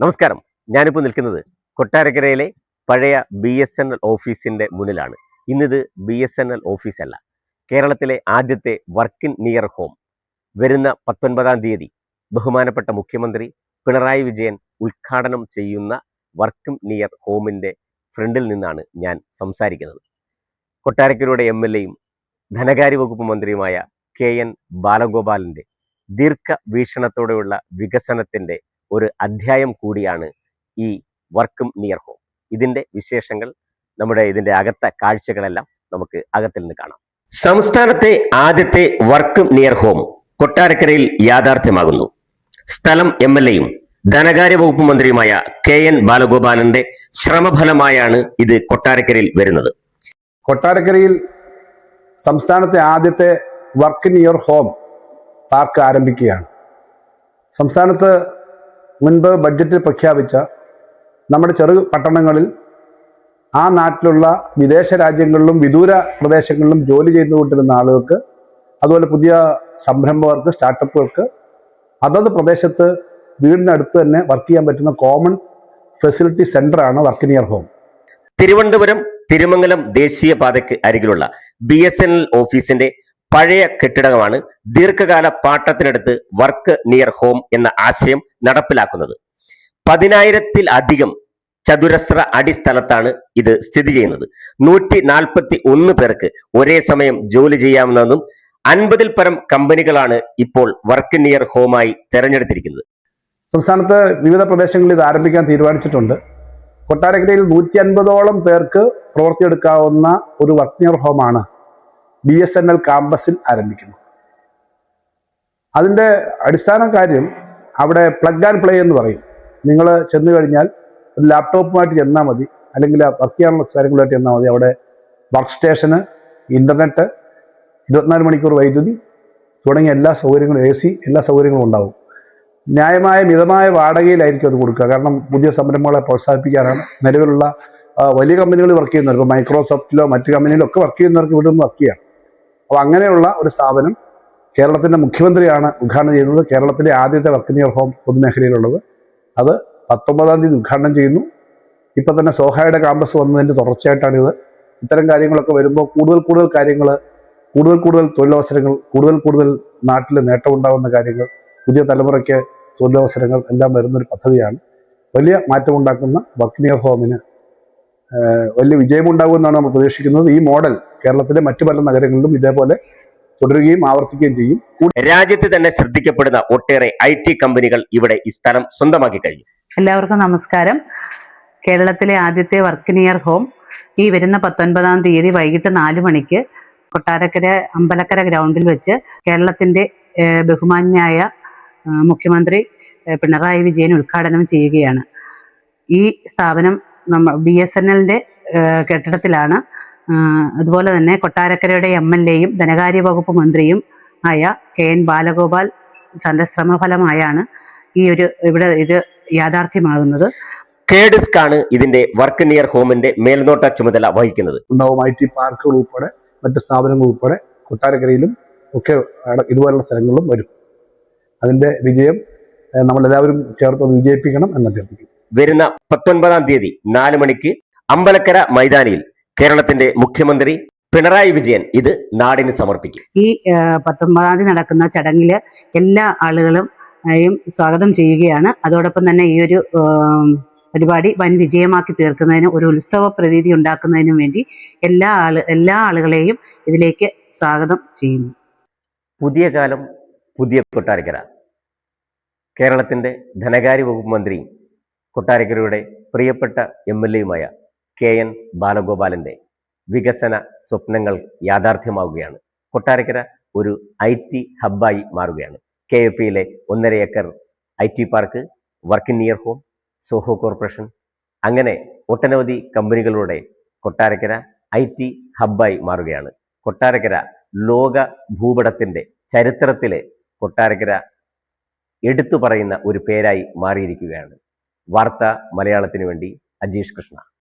നമസ്കാരം. ഞാനിപ്പോൾ നിൽക്കുന്നത് കൊട്ടാരക്കരയിലെ പഴയ ബി എസ് എൻ എൽ ഓഫീസിന്റെ മുന്നിലാണ്. ഇന്നിത് ബി എസ് എൻ എൽ ഓഫീസല്ല. കേരളത്തിലെ ആദ്യത്തെ വർക്കിൻ നിയർ ഹോം വരുന്ന പത്തൊൻപതാം തീയതി ബഹുമാനപ്പെട്ട മുഖ്യമന്ത്രി പിണറായി വിജയൻ ഉദ്ഘാടനം ചെയ്യുന്ന വർക്കും നിയർ ഹോമിന്റെ ഫ്രണ്ടിൽ നിന്നാണ് ഞാൻ സംസാരിക്കുന്നത്. കൊട്ടാരക്കരയുടെ എം എൽ എയും ധനകാര്യ വകുപ്പ് മന്ത്രിയുമായ കെ എൻ ബാലഗോപാലിന്റെ ദീർഘവീക്ഷണത്തോടെയുള്ള വികസനത്തിന്റെ ഒരു അധ്യായം കൂടിയാണ് ഈ വർക്കും നിയർ ഹോം ഇതിന്റെ വിശേഷങ്ങൾ നമ്മുടെ ഇതിന്റെ അകത്തെ കാഴ്ചകളെല്ലാം നമുക്ക് അകത്തിൽ നിന്ന് കാണാം. സംസ്ഥാനത്തെ ആദ്യത്തെ വർക്കും നിയർ ഹോം കൊട്ടാരക്കരയിൽ യാഥാർത്ഥ്യമാകുന്നു. സ്ഥലം എം എൽ എയും ധനകാര്യ വകുപ്പ് മന്ത്രിയുമായ കെ എൻ ബാലഗോപാലന്റെ ശ്രമഫലമായാണ് ഇത് കൊട്ടാരക്കരയിൽ വരുന്നത്. കൊട്ടാരക്കരയിൽ സംസ്ഥാനത്തെ ആദ്യത്തെ വർക്ക് നിയർ ഹോം പാർക്ക് ആരംഭിക്കുകയാണ്. സംസ്ഥാനത്ത് മുൻപ് ബഡ്ജറ്റിൽ പ്രഖ്യാപിച്ച നമ്മുടെ ചെറു പട്ടണങ്ങളിൽ ആ നാട്ടിലുള്ള വിദേശ രാജ്യങ്ങളിലും വിദൂര പ്രദേശങ്ങളിലും ജോലി ചെയ്തുകൊണ്ടിരുന്ന ആളുകൾക്ക് അതുപോലെ പുതിയ സംരംഭകർക്ക് സ്റ്റാർട്ടപ്പുകൾക്ക് അതത് പ്രദേശത്ത് വീടിനടുത്ത് തന്നെ വർക്ക് ചെയ്യാൻ പറ്റുന്ന common facility സെന്ററാണ് work near home. Thiruvananthapuram Thirumangalam ദേശീയപാതയ്ക്ക് അരികിലുള്ള ബി എസ് എൻ എൽ ഓഫീസിന്റെ പഴയ കെട്ടിടമാണ് ദീർഘകാല പാട്ടത്തിനടുത്ത് വർക്ക് നിയർ ഹോം എന്ന ആശയം നടപ്പിലാക്കുന്നത്. പതിനായിരത്തിൽ അധികം ചതുരശ്ര അടി സ്ഥലത്താണ് ഇത് സ്ഥിതി ചെയ്യുന്നത്. നൂറ്റി നാൽപ്പത്തി ഒന്ന് പേർക്ക് ഒരേ സമയം ജോലി ചെയ്യാമെന്നതും അൻപതിൽ പരം കമ്പനികളാണ് ഇപ്പോൾ വർക്ക് നിയർ ഹോമായി തെരഞ്ഞെടുത്തിരിക്കുന്നത്. സംസ്ഥാനത്ത് വിവിധ പ്രദേശങ്ങളിൽ ഇത് ആരംഭിക്കാൻ തീരുമാനിച്ചിട്ടുണ്ട്. കൊട്ടാരക്കരയിൽ നൂറ്റി അൻപതോളം പേർക്ക് പ്രവർത്തിയെടുക്കാവുന്ന ഒരു വർക്ക് നിയർ ഹോമാണ് ബി എസ് എൻ എൽ ക്യാമ്പസിൽ ആരംഭിക്കുന്നു. അതിന്റെ അടിസ്ഥാന കാര്യം അവിടെ പ്ലഗ് ആൻഡ് പ്ലേ എന്ന് പറയും. നിങ്ങൾ ചെന്ന് കഴിഞ്ഞാൽ ഒരു ലാപ്ടോപ്പുമായിട്ട് ചെന്നാൽ മതി. അല്ലെങ്കിൽ വർക്ക് ചെയ്യാനുള്ള കാര്യങ്ങളുമായിട്ട് ചെന്നാൽ മതി. അവിടെ വർക്ക് സ്റ്റേഷന് ഇന്റർനെറ്റ് ഇരുപത്തിനാല് മണിക്കൂർ വൈദ്യുതി തുടങ്ങിയ എല്ലാ സൗകര്യങ്ങളും എ സി എല്ലാ സൗകര്യങ്ങളും ഉണ്ടാവും. ന്യായമായ മിതമായ വാടകയിലായിരിക്കും അത് കൊടുക്കുക. കാരണം പുതിയ സംരംഭങ്ങളെ പ്രോത്സാഹിപ്പിക്കാനാണ് നിലവിലുള്ള വലിയ കമ്പനികൾ വർക്ക് ചെയ്യുന്നവർ. ഇപ്പോൾ മൈക്രോസോഫ്റ്റിലോ മറ്റു കമ്പനിയിലോ ഒക്കെ വർക്ക് ചെയ്യുന്നവർക്ക് ഇവിടെ നിന്ന് വർക്ക് ചെയ്യാം. അപ്പോൾ അങ്ങനെയുള്ള ഒരു സ്ഥാപനം കേരളത്തിന്റെ മുഖ്യമന്ത്രിയാണ് ഉദ്ഘാടനം ചെയ്യുന്നത്. കേരളത്തിലെ ആദ്യത്തെ വർക്ക് നിയർ ഹോം പൊതുമേഖലയിലുള്ളത്. അത് പത്തൊമ്പതാം തീയതി ഉദ്ഘാടനം ചെയ്യുന്നു. ഇപ്പം തന്നെ സോഹായുടെ ക്യാമ്പസ് വന്നതിന്റെ തുടർച്ചയായിട്ടാണിത് ഇത്തരം കാര്യങ്ങളൊക്കെ വരുമ്പോൾ കൂടുതൽ കൂടുതൽ കാര്യങ്ങൾ കൂടുതൽ കൂടുതൽ തൊഴിലവസരങ്ങൾ കൂടുതൽ കൂടുതൽ നാട്ടിൽ നേട്ടമുണ്ടാകുന്ന കാര്യങ്ങൾ പുതിയ തലമുറയ്ക്ക് തൊഴിലവസരങ്ങൾ എല്ലാം വരുന്നൊരു പദ്ധതിയാണ്. വലിയ മാറ്റമുണ്ടാക്കുന്ന വർക്ക് നിയർ ഹോമിന് വലിയ വിജയമുണ്ടാകുമെന്നാണ് നമ്മൾ പ്രതീക്ഷിക്കുന്നത്. ഈ മോഡൽ കേരളത്തിലെ മറ്റു പല നഗരങ്ങളിലും ഇതേപോലെ തുടരുകയും ആവർത്തിക്കുകയും ചെയ്യും. രാജ്യത്ത് തന്നെ ശ്രദ്ധിക്കപ്പെടുന്ന ഒട്ടേറെ ഐ ടി കമ്പനികൾ ഇവിടെ ഈ സ്ഥലം സ്വന്തമാക്കി കഴിഞ്ഞു. എല്ലാവർക്കും നമസ്കാരം. കേരളത്തിലെ ആദ്യത്തെ വർക്ക് നിയർ ഹോം ഈ വരുന്ന പത്തൊൻപതാം തീയതി വൈകിട്ട് നാല് മണിക്ക് കൊട്ടാരക്കര അമ്പലക്കര ഗ്രൗണ്ടിൽ വെച്ച് കേരളത്തിന്റെ ബഹുമാന്യായ മുഖ്യമന്ത്രി പിണറായി വിജയൻ ഉദ്ഘാടനം ചെയ്യുകയാണ്. ഈ സ്ഥാപനം നമ്മ ബി എസ് എൻ എല്ലിന്റെ കെട്ടിടത്തിലാണ്. അതുപോലെ തന്നെ കൊട്ടാരക്കരയുടെ എം എൽ എയും ധനകാര്യ വകുപ്പ് മന്ത്രിയും ആയ കെ എൻ ബാലഗോപാൽ തന്റെ ശ്രമഫലമായാണ് ഈ ഒരു ഇവിടെ ഇത് യാഥാർത്ഥ്യമാകുന്നത്. കേഡിസ്ക് ആണ് ഇതിന്റെ വർക്ക് നിയർ ഹോമിന്റെ മേൽനോട്ട ചുമതല വഹിക്കുന്നത്. ഉണ്ടാവും ഐ ടി പാർക്കുകൾ ഉൾപ്പെടെ മറ്റ് സ്ഥാപനങ്ങൾ ഉൾപ്പെടെ കൊട്ടാരക്കരയിലും ഒക്കെ ഇതുപോലുള്ള സ്ഥലങ്ങളിലും വരും. അതിന്റെ വിജയം നമ്മൾ നമ്മളെല്ലാവരും ചേർത്ത് വിജയിപ്പിക്കണം എന്ന് അഭ്യർത്ഥിക്കുന്നു. വരുന്ന പത്തൊൻപതാം തീയതി നാല് മണിക്ക് അമ്പലക്കര മൈതാനിയിൽ കേരളത്തിന്റെ മുഖ്യമന്ത്രി പിണറായി വിജയൻ ഇത് നാടിന് സമർപ്പിക്കും. ഈ പത്തൊമ്പതാം തീയതി നടക്കുന്ന ചടങ്ങിൽ എല്ലാ ആളുകളും സ്വാഗതം ചെയ്യുകയാണ്. അതോടൊപ്പം തന്നെ ഈ ഒരു പരിപാടി വൻ വിജയമാക്കി തീർക്കുന്നതിന് ഒരു ഉത്സവ പ്രതീതി ഉണ്ടാക്കുന്നതിനും വേണ്ടി എല്ലാ ആൾ എല്ലാ ആളുകളെയും ഇതിലേക്ക് സ്വാഗതം ചെയ്യുന്നു. പുതിയ കാലം പുതിയ കൊട്ടാരക്കര. കേരളത്തിന്റെ ധനകാര്യ വകുപ്പ് മന്ത്രിയും കൊട്ടാരക്കരയുടെ പ്രിയപ്പെട്ട എം എൽ എയുമായ കെ എൻ ബാലഗോപാലന്റെ വികസന സ്വപ്നങ്ങൾ യാഥാർത്ഥ്യമാവുകയാണ്. കൊട്ടാരക്കര ഒരു ഐ ടി ഹബ്ബായി മാറുകയാണ്. കെ എ പിയിലെ ഒന്നര acre I T park work near home Zoho corporation അങ്ങനെ ഒട്ടനവധി കമ്പനികളുടെ കൊട്ടാരക്കര ഐ ടി ഹബ്ബായി മാറുകയാണ്. കൊട്ടാരക്കര ലോക ഭൂപടത്തിന്റെ ചരിത്രത്തിലെ കൊട്ടാരക്കര എടുത്തു പറയുന്ന ഒരു പേരായി മാറിയിരിക്കുകയാണ്. വാർത്ത മലയാളത്തിന് വേണ്ടി അജീഷ് കൃഷ്ണ.